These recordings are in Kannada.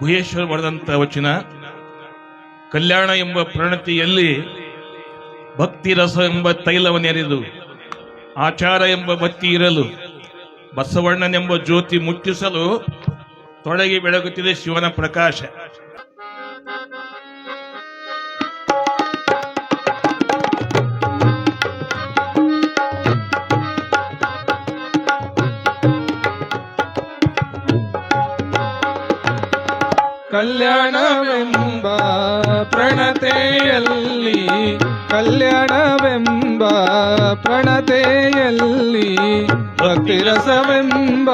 ಭುಯೇಶ್ವರ ಬರೆದಂತ ವಚನ, ಕಲ್ಯಾಣ ಎಂಬ ಪ್ರಣತಿಯಲ್ಲಿ ಭಕ್ತಿ ರಸ ಎಂಬ ತೈಲವನ್ನೆರೆದು ಆಚಾರ ಎಂಬ ಬತ್ತಿ ಇರಲು, ಬಸವಣ್ಣನೆಂಬ ಜ್ಯೋತಿ ಮುಟ್ಟಿಸಲು ತೊಡಗಿ ಬೆಳಗುತ್ತಿದೆ ಶಿವನ ಪ್ರಕಾಶ. ಕಲ್ಯಾಣವೆಂಬ ಪ್ರಣತೆಯಲ್ಲಿ ಕಲ್ಯಾಣವೆಂಬ ಪ್ರಣತೆಯಲ್ಲಿ ಭಕ್ತಿರಸವೆಂಬ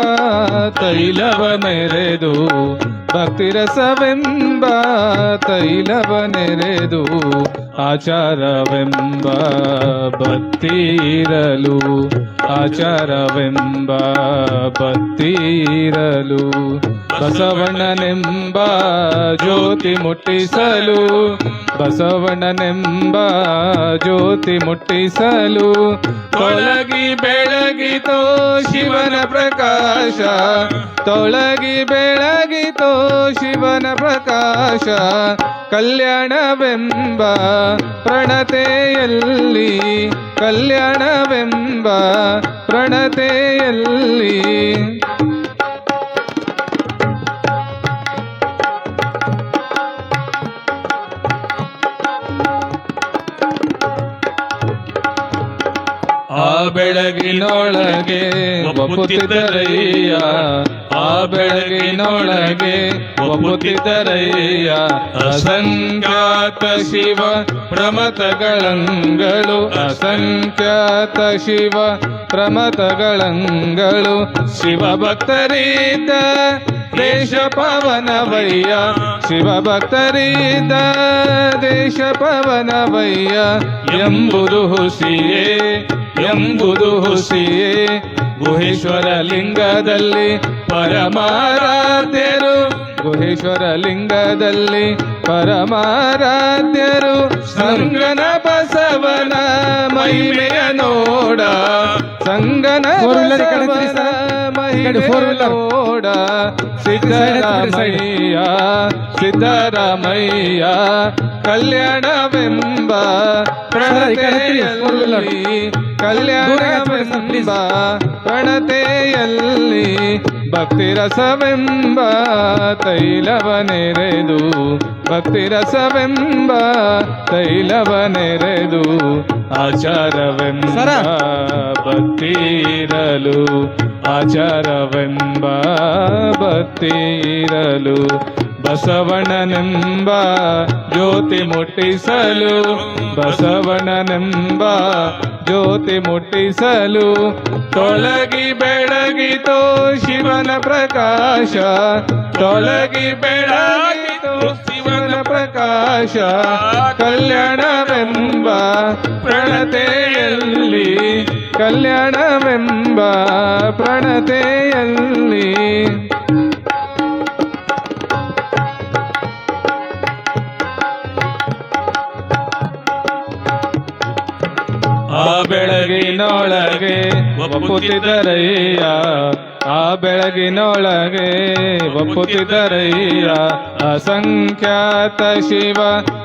ತೈಲವ ನೆರೆದು ಭಕ್ತಿರಸವೆಂಬ ತೈಲವ ನೆರೆದು ಆಚಾರವೆಂಬ ಭಕ್ತಿರಲು ಆಚಾರವೆಂಬ ಭಕ್ತಿರಲು ಬಸವಣ್ಣನೆಂಬ ಜ್ಯೋತಿ ಮುಟ್ಟಿಸಲು, ಬಸವಣ್ಣನೆಂಬ ಜ್ಯೋತಿ ಮುಟ್ಟಿಸಲು, ತೊಳಗಿ ಬೆಳಗಿತೋ ಶಿವನ ಪ್ರಕಾಶ, ತೊಳಗಿ ಬೆಳಗಿತೋ ಶಿವನ ಪ್ರಕಾಶ, ಕಲ್ಯಾಣವೆಂಬ ಪ್ರಣತೆಯಲ್ಲಿ ಕಲ್ಯಾಣವೆಂಬ ಪ್ರಣತೆಯಲ್ಲಿ. ಬೆಳಗಿನೊಳಗೆ ಒಪ್ಪುತ್ತಿದ್ದರಯ್ಯ ಆ ಬೆಳಗಿನೊಳಗೆ ಒಪ್ಪುತ್ತಿದ್ದರಯ್ಯ ಅಸಂಖ್ಯಾತ ಶಿವ ಪ್ರಮತಗಳಂಗಳು ಅಸಂಖ್ಯಾತ ಶಿವ ಪ್ರಮತಗಳಂಗಳು ಶಿವ ಭಕ್ತರೀತ ದೇಶ ಪವನವಯ್ಯ ಶಿವ ಭಕ್ತರೀತ ದೇಶ ಪವನವಯ್ಯ ಎಂಬುದು ಹುಸಿಯೇ ಎಂಬುದು ಹುಸಿಯೇ. ಗುಹೇಶ್ವರ ಲಿಂಗದಲ್ಲಿ ಪರಮಾರಾಧ್ಯರು. ಗುಹೇಶ್ವರ ಲಿಂಗದಲ್ಲಿ ಪರಮಾರಾಧ್ಯರು. ಸಂಗನ ಬಸವನ ಮಹಿಮೆಯ ನೋಡ. ಸಂಗನ Four ಸಿದ್ದರಾಮಯ್ಯ ಸಿದ್ದರಾಮಯ್ಯ ಕಲ್ಯಾಣವೆಂಬ ಪ್ರಣತೆಯಲ್ಲಿ. ಕಲ್ಯಾಣವೆಂಬ ಪ್ರಣತೆಯಲ್ಲಿ ಭಕ್ತಿರಸವೆಂಬ ತೈಲವ ನೆರೆದು ಭಕ್ತಿರಸವೆಂಬ ತೈಲವ ನೆರೆದು ಆಚಾರವೆಂಬ. ಭಕ್ತಿರಲು ಆಚಾರವೆಂಬ ಭಕ್ತಿರಲು ಬಸವಣ್ಣನೆಂಬ ಜ್ಯೋತಿ ಮುಟ್ಟಿಸಲು ಬಸವಣ್ಣನೆಂಬ ಜ್ಯೋತಿ ಮುಟ್ಟಿಸಲು ತೊಳಗಿ ಬೆಳಗಿತೋ ಶಿವನ ಪ್ರಕಾಶ. ತೊಲಗಿ ಬೆಳಗಿತು ಶಿವನ ಪ್ರಕಾಶ. ಕಲ್ಯಾಣವೆಂಬ ಪ್ರಣತೆಯಲ್ಲಿ ಕಲ್ಯಾಣವೆಂಬ ಪ್ರಣತೆಯಲ್ಲಿ. ಆ ಬೆಳಗಿನೊಳಗೆ ಒಪ್ಪುತ್ತಿದ್ದರಯ್ಯ. ಆ ಬೆಳಗಿನೊಳಗೆ ಒಪ್ಪುತ್ತಿದ್ದರಯ್ಯ. ಅಸಂಖ್ಯಾತ ಶಿವ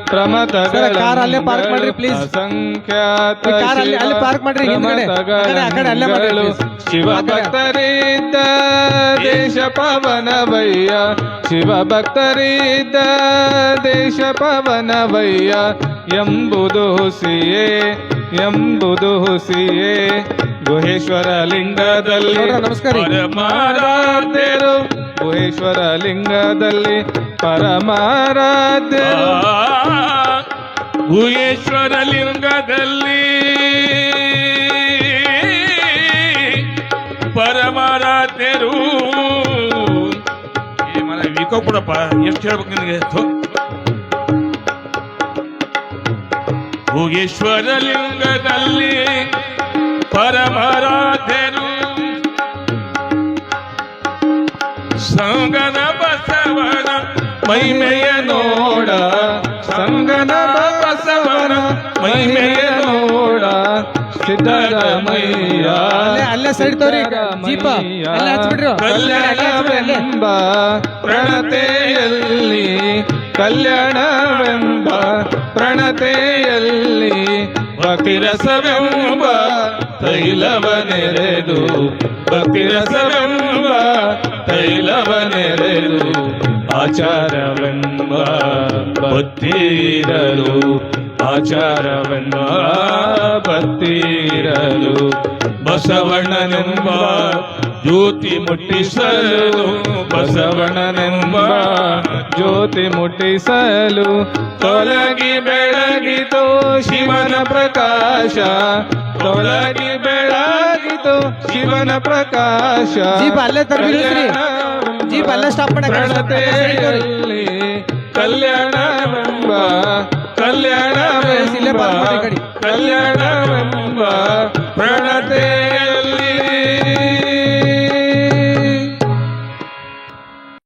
ಪ್ರಮತಗಳ ಕಾರ ಅಲ್ಲೇ ಪಾರ್ಕ್ ಮಾಡ್ರಿ, ಪ್ಲೀಸ್ ಅಸಂಖ್ಯಾತ ಕಾರ ಅಲ್ಲಿ- ಅಲ್ಲಿ park ಮಾಡ್ರಿ, ಹಿಂದ್ಗಡೆ. ಆ ಕಡೆ, ಆ ಕಡೆ ಅಲ್ಲೇ ಮಾಡ್ರಿ, please. ಶಿವ ಭಕ್ತರಿದ್ದ ದೇಶ ಪವನವಯ್ಯ. ಶಿವ ಭಕ್ತರಿದ್ದ ದೇಶ ಪವನವಯ್ಯ. ಎಂಬುದು ಹುಸಿಯೇ. ಎಂಬುದು ಹುಸಿಯೇ ಗುಹೇಶ್ವರ ಲಿಂಗದಲ್ಲಿ ನೋಡ್ರ, ನಮಸ್ಕಾರ ರೀ. ಪರಮಾರಾಧ್ಯರು ಗುಹೇಶ್ವರ ಲಿಂಗದಲ್ಲಿ ಪರಮಾರಾಧ್ಯರು. ಭುಯೇಶ್ವರ ಲಿಂಗದಲ್ಲಿ ಪರಮಾರಾಧ್ಯರು. ಏ ಮನ ವಿಕೋ ಕೊಡಪ್ಪ ಎಷ್ಟು ಹೇಳ್ಬೇಕು ನಿನಗೆ? ಥು. ಭೋಗೇಶ್ವರ ಲಿಂಗದಲ್ಲಿ ಪರಮಾರಾಧ್ಯರು ಸಂಗನ ಬಸವನ ಮೈಮೆಯ ನೋಡ ಸಂಗನ ಬಸವನ ಮೈಮೆಯ ನೋಡ ಸಿದ್ದರಾಮಯ್ಯ ಅಲ್ಲೇ ಅಲ್ಲೇ ಸೈಡ್ ತೋರಿ ದೀಪ ಅಲ್ಲೇ ಕಲ್ಯಾಣವೆಂಬ ಪ್ರಣತೆಯಲ್ಲಿ ಕಲ್ಯಾಣವೆಂಬ ಪ್ರಣತೆಯಲ್ಲಿ ಭಕ್ತಿರಸವೆಂಬ ತೈಲವನೆರೆದು ಭಕ್ತಿರಸವೆಂಬ ತೈಲವನೆರೆದು ಆಚಾರವೆಂಬ ಭಕ್ತಿರಲು ಆಚಾರವೆಂಬ ಬತ್ತೀರಲು ಬಸವಣ್ಣನೆಂಬ ಜ್ಯೋತಿ ಮುಟ್ಟಿಸಲು ಬಸವಣ್ಣನೆಂಬ ಜ್ಯೋತಿ ಮುಟ್ಟಿಸಲು ತೊಲಗಿ ಬೆಳಗಿತು ಶಿವನ ಪ್ರಕಾಶ ತೊಲಗಿ ಬೆಳಗಿತು ಶಿವನ ಪ್ರಕಾಶ. ಕಲ್ಯಾಣವೆಂಬ ಕಲ್ಯಾಣ ಕಲ್ಯಾಣವೆಂಬ ಪ್ರಣತೆಯಲ್ಲಿ